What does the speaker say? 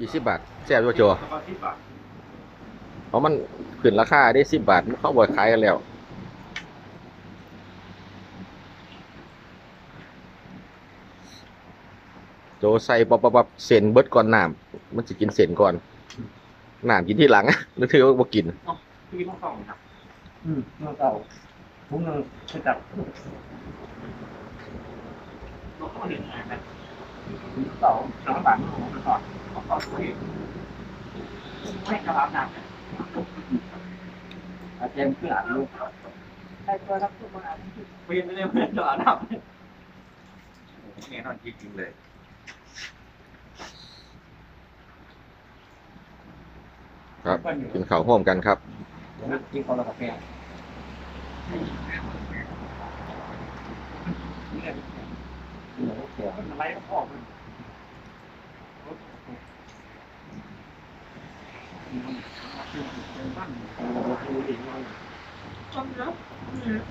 ยี่สิบบาทแซ่บโจแล้วก็ที่บาทเพราะมันขึ้นราคาได้สิบบาทมันเข้าบ่อยขายกันแล้วโจใส่ปับปับปับเส้นเบิดก่อนน้ำมันจะกินเส้นก่อนน้ำกินที่หลังแล้วถือว่าบ่กินที่ต้องส่องครับอืมเมื่อเก่าทุกนึงไปจับรถต้องเห็นงานนะเก่าสามบาทของมันก่อนของเขาช่วย ไม่กระลาหนักอาเจมเพื่ออ่านลูกใครตัวรับทุกคนอ่านผิดเปลี่ยนไปเลยเพื่อนกระลาหนักแน่นอนจริงๆเลยครับกินข้าวร่วมกันครับกินข้าวกาแฟอะไรก็พอ Thank you.